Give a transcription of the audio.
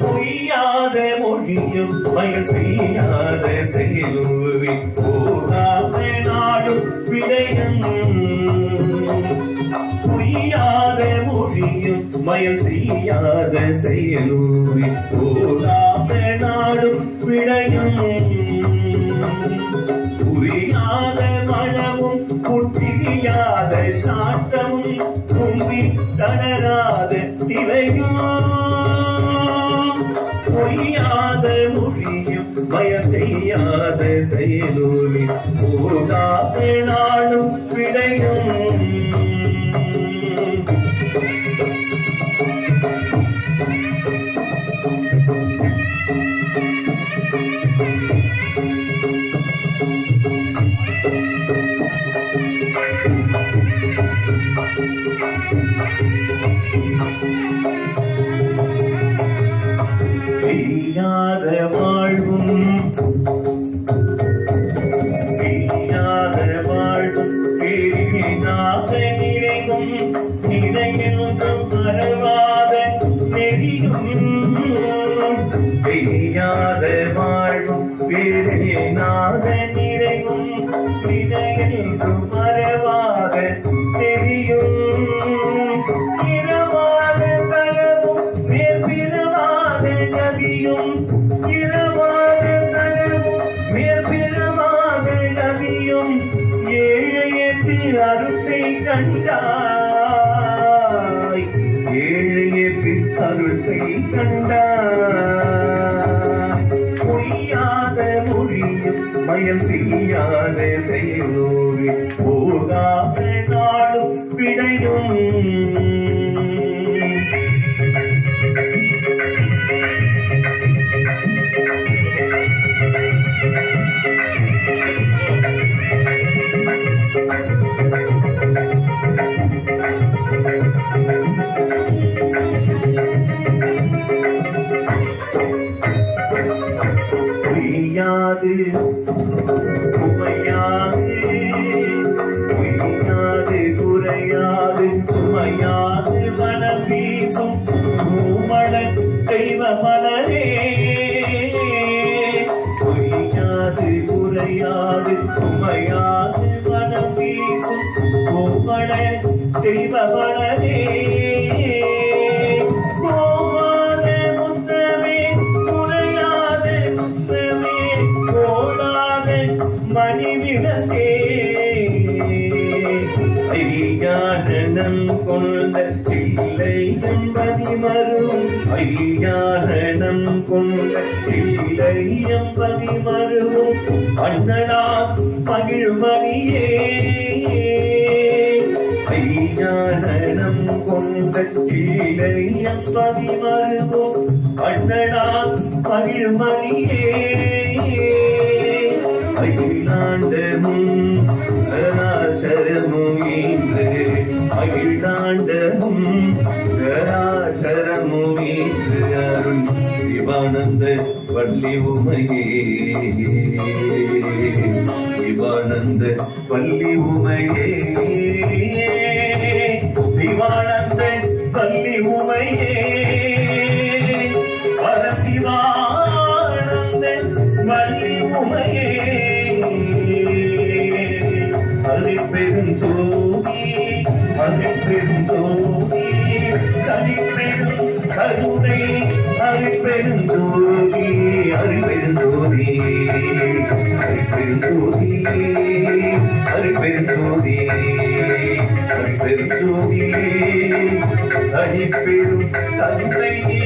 பொய்யாத மொழியும் பயன் செய்யாத செயலுவி போகாத நாடும் விடயம். பொய்யாத மொழியும் பயன் செய்யாத செயலுவி போகாத நாடும் விடயம். புரியாத மனமும் புட்டியாத சாட்டமும் குந்தி தளராத நிலையும் பொய்யாத மொழியும் மய செய்யாத செயலூரி போகாத நாளும் ஏழையத்து அருட்சை கண்டாய். அருள் அருட்சை கண்டாய். பொய்யாது உமையாது உயிராது குறையாது. சுமையாது மனம் வீசும் மூமட தெய்வ மலரே. உயிராது குறையாது உமையாது மறும் ஐயானனம் கொண்ட இல்லை என்பதி அண்ணனா மகிழ்மணியே ஐயானனம் கொண்ட இல்லை என்பதி அண்ணனா மகிழ்மணியே அகிலாண்டமும் சரமும் இன்று சிவானந்த வள்ளி உமையே. சிவானந்த வள்ளி உமையே. சிவானந்த வள்ளி உமையே. பரசிவானந்த வள்ளி உமையே. அரிப்பெரும் ஜோதி அரிப்பெரும் ஜோதி தனிப்பெரும் கருணை ஜோதி அரிப்பெரும் ஜோதி அரிப்பெரும் அறிப்பெருந்தோதி அறிப்பெருந்தோதி அறிப்பெருந்தோதி அறிப்பெருந்தோதி அறிப்பெருந்தோதி அரிப்பெரும் தந்தையே